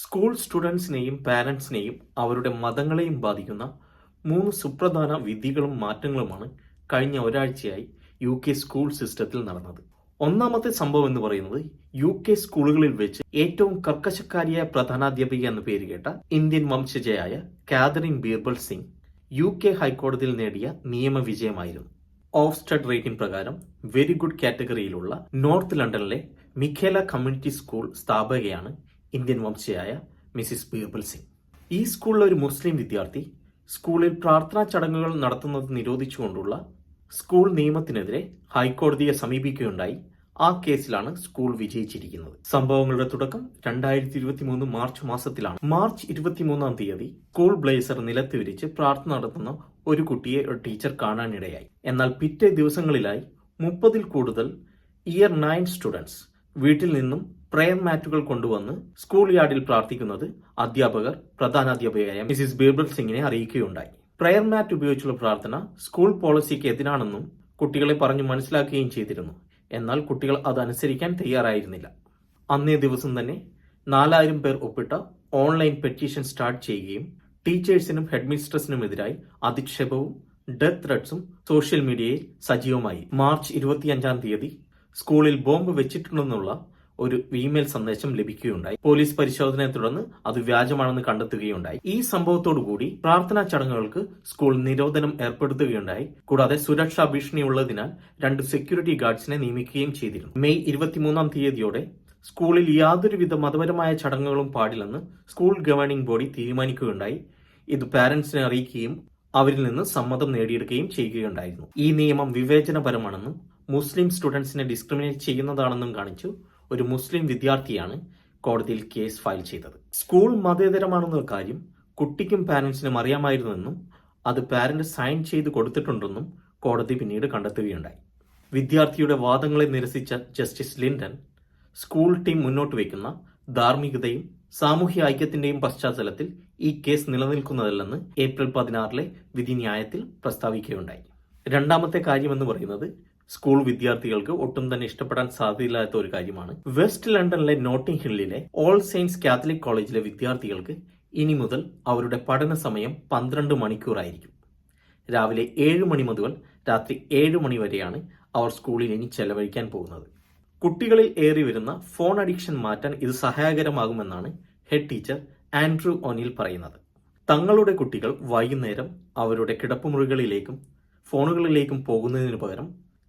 School സ്റ്റുഡൻസിനെയും പാരൻസിനെയും അവരുടെ മതങ്ങളെയും ബാധിക്കുന്ന മൂന്ന് സുപ്രധാന വിധികളും മാറ്റങ്ങളുമാണ് കഴിഞ്ഞ ഒരാഴ്ചയായി യു കെ സ്കൂൾ സിസ്റ്റത്തിൽ നടന്നത്. ഒന്നാമത്തെ സംഭവം എന്ന് പറയുന്നത് യു കെ സ്കൂളുകളിൽ വെച്ച് ഏറ്റവും കർക്കശക്കാരിയായ പ്രധാനാധ്യാപിക എന്ന പേര് കേട്ട ഇന്ത്യൻ വംശജയായ Katharine Birbal Singh U K ഹൈക്കോടതിയിൽ നേടിയ നിയമവിജയമായിരുന്നു. ഓഫ് സ്റ്റഡ് റേറ്റിംഗ് പ്രകാരം വെരി ഗുഡ് കാറ്റഗറിയിലുള്ള നോർത്ത് ലണ്ടനിലെ മിഖേല കമ്മ്യൂണിറ്റി സ്കൂൾ സ്ഥാപകയാണ് ഇന്ത്യൻ വംശയായ മിസിസ് ബീർബൽ സിംഗ്. ഈ സ്കൂളിലെ ഒരു മുസ്ലിം വിദ്യാർത്ഥി സ്കൂളിൽ പ്രാർത്ഥനാ ചടങ്ങുകൾ നടത്തുന്നത് നിരോധിച്ചുകൊണ്ടുള്ള സ്കൂൾ നിയമത്തിനെതിരെ ഹൈക്കോടതിയെ സമീപിക്കുകയുണ്ടായി. ആ കേസിലാണ് സ്കൂൾ വിജയിച്ചിരിക്കുന്നത്. സംഭവങ്ങളുടെ തുടക്കം രണ്ടായിരത്തി ഇരുപത്തി മൂന്ന് മാർച്ച് മാസത്തിലാണ്. മാർച്ച് ഇരുപത്തിമൂന്നാം തീയതി സ്കൂൾ ബ്ലേസർ നിലത്ത് വിരിച്ച് പ്രാർത്ഥന നടത്തുന്ന ഒരു കുട്ടിയെ ഒരു ടീച്ചർ കാണാനിടയായി. എന്നാൽ പിറ്റേ ദിവസങ്ങളിലായി മുപ്പതിൽ കൂടുതൽ ഇയർ നയൻ സ്റ്റുഡൻസ് വീട്ടിൽ നിന്നും പ്രയർ മാറ്റുകൾ കൊണ്ടുവന്ന് സ്കൂൾ യാർഡിൽ പ്രാർത്ഥിക്കുന്നത് അധ്യാപകർ പ്രധാനാധ്യാപികയായ മിസിസ് ബീർബൽ സിംഗിനെ അറിയിക്കുകയുണ്ടായി. പ്രയർ മാറ്റ് ഉപയോഗിച്ചുള്ള പ്രാർത്ഥന സ്കൂൾ പോളിസിക്ക് എതിരാണെന്നും കുട്ടികളെ പറഞ്ഞു മനസ്സിലാക്കുകയും ചെയ്തിരുന്നു. എന്നാൽ കുട്ടികൾ അത് അനുസരിക്കാൻ തയ്യാറായിരുന്നില്ല. അന്നേ ദിവസം തന്നെ നാലായിരം പേർ ഒപ്പിട്ട ഓൺലൈൻ പെറ്റീഷൻ സ്റ്റാർട്ട് ചെയ്യുകയും ടീച്ചേഴ്സിനും ഹെഡ്മിസ്ട്രസിനുമെതിരായി അധിക്ഷേപവും ഡെത്ത് ത്രെഡ്സും സോഷ്യൽ മീഡിയയിൽ സജീവമായി. മാർച്ച് ഇരുപത്തിയഞ്ചാം തീയതി സ്കൂളിൽ ബോംബ് വെച്ചിട്ടുണ്ടെന്നുള്ള ഒരു ഇമെയിൽ സന്ദേശം ലഭിക്കുകയുണ്ടായി. പോലീസ് പരിശോധനയെ തുടർന്ന് അത് വ്യാജമാണെന്ന് കണ്ടെത്തുകയുണ്ടായി. ഈ സംഭവത്തോടുകൂടി പ്രാർത്ഥനാ ചടങ്ങുകൾക്ക് സ്കൂൾ നിരോധനം ഏർപ്പെടുത്തുകയുണ്ടായി. കൂടാതെ സുരക്ഷാ ഭീഷണി ഉള്ളതിനാൽ രണ്ട് സെക്യൂരിറ്റി ഗാർഡ്സിനെ നിയമിക്കുകയും ചെയ്തിരുന്നു. മെയ് ഇരുപത്തിമൂന്നാം തീയതിയോടെ സ്കൂളിൽ യാതൊരുവിധ മതപരമായ ചടങ്ങുകളും പാടില്ലെന്ന് സ്കൂൾ ഗവേണിംഗ് ബോഡി തീരുമാനിക്കുകയുണ്ടായി. ഇത് പാരന്റ്സിനെ അറിയിക്കുകയും അവരിൽ നിന്ന് സമ്മതം നേടിയെടുക്കുകയും ചെയ്യുകയുണ്ടായിരുന്നു. ഈ നിയമം വിവേചനപരമാണെന്നും മുസ്ലിം സ്റ്റുഡൻസിനെ ഡിസ്ക്രിമിനേറ്റ് ചെയ്യുന്നതാണെന്നും കാണിച്ചു ഒരു മുസ്ലിം വിദ്യാർത്ഥിയാണ് കോടതിയിൽ കേസ് ഫയൽ ചെയ്തത്. സ്കൂൾ മതേതരമാണെന്ന കാര്യം കുട്ടിക്കും പാരന്റ്സിനും അറിയാമായിരുന്നെന്നും അത് പാരന്റ് സൈൻ ചെയ്ത് കൊടുത്തിട്ടുണ്ടെന്നും കോടതി പിന്നീട് കണ്ടെത്തുകയുണ്ടായി. വിദ്യാർത്ഥിയുടെ വാദങ്ങളെ നിരസിച്ച ജസ്റ്റിസ് ലിൻഡൻ സ്കൂൾ ടീം മുന്നോട്ട് വയ്ക്കുന്ന ധാർമ്മികതയും സാമൂഹ്യ ഐക്യത്തിന്റെയും പശ്ചാത്തലത്തിൽ ഈ കേസ് നിലനിൽക്കുന്നതല്ലെന്ന് ഏപ്രിൽ പതിനാറിലെ വിധിന്യായത്തിൽ പ്രസ്താവിക്കുകയുണ്ടായി. രണ്ടാമത്തെ കാര്യമെന്ന് പറയുന്നത് സ്കൂൾ വിദ്യാർത്ഥികൾക്ക് ഒട്ടും തന്നെ ഇഷ്ടപ്പെടാൻ സാധ്യതയില്ലാത്ത ഒരു കാര്യമാണ്. വെസ്റ്റ് ലണ്ടനിലെ നോട്ടിംഗ് ഹില്ലിലെ ഓൾ സെയിൻസ് കാത്തലിക് കോളേജിലെ വിദ്യാർത്ഥികൾക്ക് ഇനി മുതൽ അവരുടെ പഠന സമയം പന്ത്രണ്ട് മണിക്കൂറായിരിക്കും. രാവിലെ ഏഴ് മണി മുതൽ രാത്രി ഏഴ് മണി വരെയാണ് അവർ സ്കൂളിൽ ഇനി ചെലവഴിക്കാൻ പോകുന്നത്. കുട്ടികളിൽ ഏറി വരുന്ന ഫോൺ അഡിക്ഷൻ മാറ്റാൻ ഇത് സഹായകരമാകുമെന്നാണ് ഹെഡ് ടീച്ചർ ആൻഡ്രൂ ഒനിൽ പറയുന്നത്. തങ്ങളുടെ കുട്ടികൾ വൈകുന്നേരം അവരുടെ കിടപ്പുമുറികളിലേക്കും ഫോണുകളിലേക്കും പോകുന്നതിന് പകരം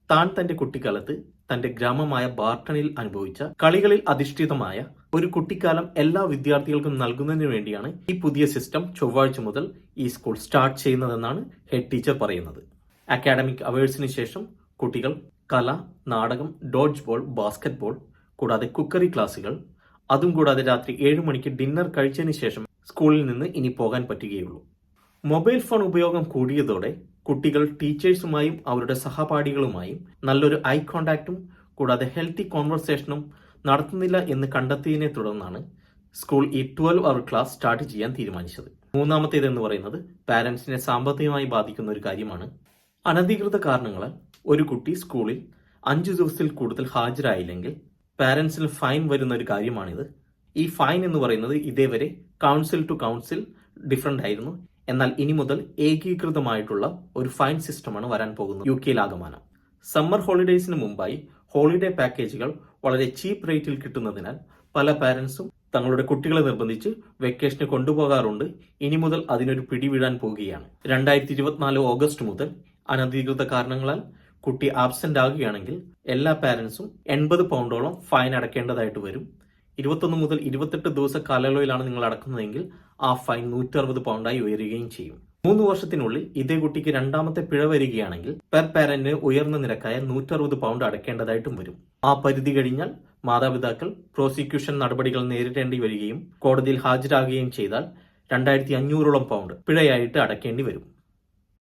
താൻ തന്റെ കുട്ടിക്കാലത്ത് തന്റെ ഗ്രാമമായ ബാർട്ടണിൽ അനുഭവിച്ച കളികളിൽ അധിഷ്ഠിതമായ ഒരു കുട്ടിക്കാലം എല്ലാ വിദ്യാർത്ഥികൾക്കും നൽകുന്നതിന് വേണ്ടിയാണ് ഈ പുതിയ സിസ്റ്റം ചൊവ്വാഴ്ച മുതൽ ഈ സ്കൂൾ സ്റ്റാർട്ട് ചെയ്യുന്നതെന്നാണ് ഹെഡ് ടീച്ചർ പറയുന്നത്. അക്കാഡമിക് അവേഴ്സിന് ശേഷം കുട്ടികൾ കല നാടകം ഡോഡ്ജ് ബോൾ ബാസ്കറ്റ് ബോൾ കൂടാതെ കുക്കറി ക്ലാസുകൾ അതും കൂടാതെ രാത്രി ഏഴ് മണിക്ക് ഡിന്നർ കഴിച്ചതിന് ശേഷം സ്കൂളിൽ നിന്ന് ഇനി പോകാൻ പറ്റുകയുള്ളൂ. മൊബൈൽ ഫോൺ ഉപയോഗം കൂടിയതോടെ കുട്ടികൾ ടീച്ചേഴ്സുമായും അവരുടെ സഹപാഠികളുമായും നല്ലൊരു ഐ കോണ്ടാക്റ്റും കൂടാതെ ഹെൽത്തി കോൺവെർസേഷനും നടത്തുന്നില്ല എന്ന് കണ്ടെത്തിയതിനെ തുടർന്നാണ് സ്കൂൾ ഈ ട്വൽവ് അവർ ക്ലാസ് സ്റ്റാർട്ട് ചെയ്യാൻ തീരുമാനിച്ചത്. മൂന്നാമത്തേത് എന്ന് പറയുന്നത് പാരന്റ്സിനെ സാമ്പത്തികമായി ബാധിക്കുന്ന ഒരു കാര്യമാണ്. അനധികൃത കാരണങ്ങളാൽ ഒരു കുട്ടി സ്കൂളിൽ അഞ്ചു ദിവസത്തിൽ കൂടുതൽ ഹാജരായില്ലെങ്കിൽ പാരന്റ്സിന് ഫൈൻ വരുന്ന ഒരു കാര്യമാണിത്. ഈ ഫൈൻ എന്ന് പറയുന്നത് ഇതേവരെ കൗൺസിൽ ടു കൗൺസിൽ ഡിഫറെന്റ് ആയിരുന്നു. എന്നാൽ ഇനി മുതൽ ഏകീകൃതമായിട്ടുള്ള ഒരു ഫൈൻ സിസ്റ്റമാണ് വരാൻ പോകുന്നത് യു കെയിലാകമാനം. സമ്മർ ഹോളിഡേയ്സിന് മുമ്പായി ഹോളിഡേ പാക്കേജുകൾ വളരെ ചീപ്പ് റേറ്റിൽ കിട്ടുന്നതിനാൽ പല പാരന്റ്സും തങ്ങളുടെ കുട്ടികളെ നിർബന്ധിച്ച് വെക്കേഷന് കൊണ്ടുപോകാറുണ്ട്. ഇനി മുതൽ അതിനൊരു പിടിവിടാൻ പോകുകയാണ്. രണ്ടായിരത്തി ഇരുപത്തിനാല് ഓഗസ്റ്റ് മുതൽ അനധികൃത കാരണങ്ങളാൽ കുട്ടി ആബ്സെന്റ് ആകുകയാണെങ്കിൽ എല്ലാ പാരന്റ്സും എൺപത് പൗണ്ടോളം ഫൈൻ അടക്കേണ്ടതായിട്ട് വരും. ഇരുപത്തൊന്ന് മുതൽ ഇരുപത്തെട്ട് ദിവസ കാലയളവിലാണ് നിങ്ങൾ അടക്കുന്നതെങ്കിൽ ആ ഫൈൻ നൂറ്ററുപത് പൗണ്ടായി ഉയരുകയും ചെയ്യും. മൂന്ന് വർഷത്തിനുള്ളിൽ ഇതേ കുട്ടിക്ക് രണ്ടാമത്തെ പിഴ വരികയാണെങ്കിൽ പെർ പാരന്റിന് ഉയർന്ന നിരക്കായ നൂറ്ററുപത് പൗണ്ട് അടക്കേണ്ടതായിട്ടും വരും. ആ പരിധി കഴിഞ്ഞാൽ മാതാപിതാക്കൾ പ്രോസിക്യൂഷൻ നടപടികൾ നേരിടേണ്ടി വരികയും കോടതിയിൽ ഹാജരാകുകയും ചെയ്താൽ രണ്ടായിരത്തി അഞ്ഞൂറോളം പൗണ്ട് പിഴയായിട്ട് അടക്കേണ്ടി വരും.